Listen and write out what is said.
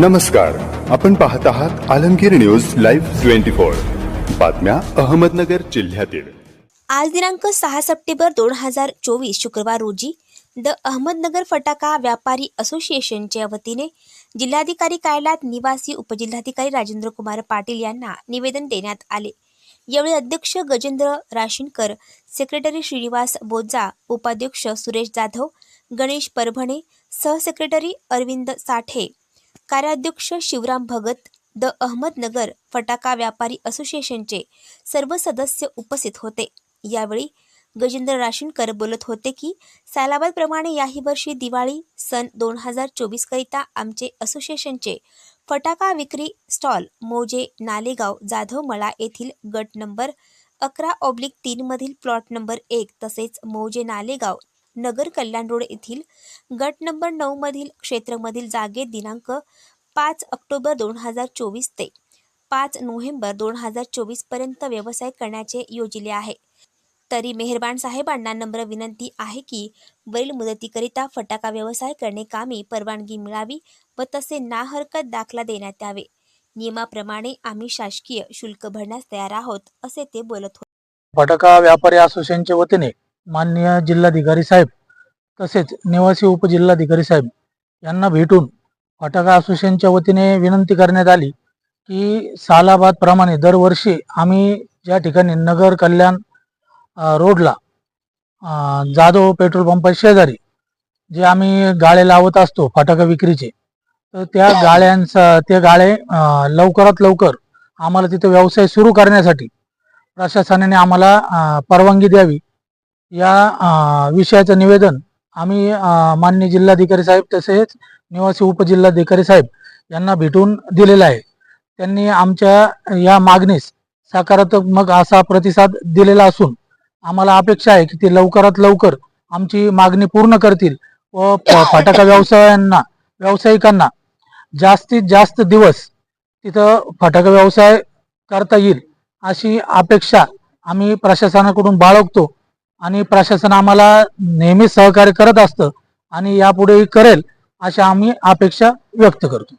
नमस्कार. आपण पाहत आहात Alamgir news live twenty four. बातम्या अहमदनगर जिल्ह्यातील. आज दिनांक सहा सप्टेंबर दोन हजार चोवीस शुक्रवार रोजी द अहमदनगर फटाका व्यापारी असोसिएशनच्या वतीने जिल्हाधिकारी कार्यालयात निवासी उपजिल्हाधिकारी राजेंद्र कुमार पाटील यांना निवेदन देण्यात आले. यावेळी अध्यक्ष गजेंद्र राशीनकर सेक्रेटरी श्रीनिवास बोजा उपाध्यक्ष सुरेश जाधव गणेश परभणे सहसेक्रेटरी अरविंद साठे कार्याध्यक्ष शिवराम भगत द अहमदनगर फटाका व्यापारी असोसिएशनचे सर्व सदस्य उपस्थित होते. यावेळी गजेंद्र राशीनकर बोलत होते की सालाबादप्रमाणे याही वर्षी दिवाळी सन दोन हजार चोवीसकरिता आमचे असोसिएशनचे फटाका विक्री स्टॉल मोजे नालेगाव जाधव मळा येथील गट नंबर अकरा ऑब्लिक तीनमधील प्लॉट नंबर एक तसेच मौजे नालेगाव नगर कल्याण रोड येथील गट नंबर नऊमधील क्षेत्रमधील जागेत दिनांक पाच ऑक्टोबर दोन हजार चोवीस ते पाच नोव्हेंबर दोन हजार चोवीसपर्यंत व्यवसाय करण्याचे योजिले आहे. तरी मेहरबान साहेबांना नम्र विनंती आहे की वरील मुदतीकरिता फटाका व्यवसाय करणे कामी परवानगी मिळावी व तसे ना हरकत दाखला देण्यात यावे. नियमाप्रमाणे आम्ही शासकीय शुल्क भरण्यास तयार आहोत असे ते बोलत होते. फटाका व्यापारी असोसिएशनच्या वतीने माननीय जिल्हाधिकारी साहेब तसेच निवासी उपजिल्हाधिकारी साहेब यांना भेटून फटाका असोसिएशनच्या वतीने विनंती करण्यात आली की सालाबादप्रमाणे दरवर्षी आम्ही ज्या ठिकाणी नगर कल्याण रोडला जाधव पेट्रोल पंपा शेजारी जे आम्ही गाळे लावत असतो फटाका विक्रीचे तर त्या गाळ्यांचा ते गाळे लवकरात लवकर आम्हाला तिथे व्यवसाय सुरू करण्यासाठी प्रशासनाने आम्हाला परवानगी द्यावी. या विषयाचं निवेदन आम्ही माननीय जिल्हाधिकारी साहेब तसेच निवासी उपजिल्हाधिकारी साहेब यांना भेटून दिलेलं आहे. त्यांनी आमच्या या मागणीस सकारात्मक असा प्रतिसाद दिलेला असून आम्हाला अपेक्षा आहे की ते लवकरात लवकर आमची मागणी पूर्ण करतील व फटाका व्यवसायांना व्यावसायिकांना जास्तीत जास्त दिवस तिथं फटाका व्यवसाय करता येईल अशी अपेक्षा आम्ही प्रशासनाकडून बाळगतो. आणि प्रशासन आम्हाला नेहमीच सहकार्य करत असतं आणि यापुढेही करेल अशा आम्ही अपेक्षा व्यक्त करतो.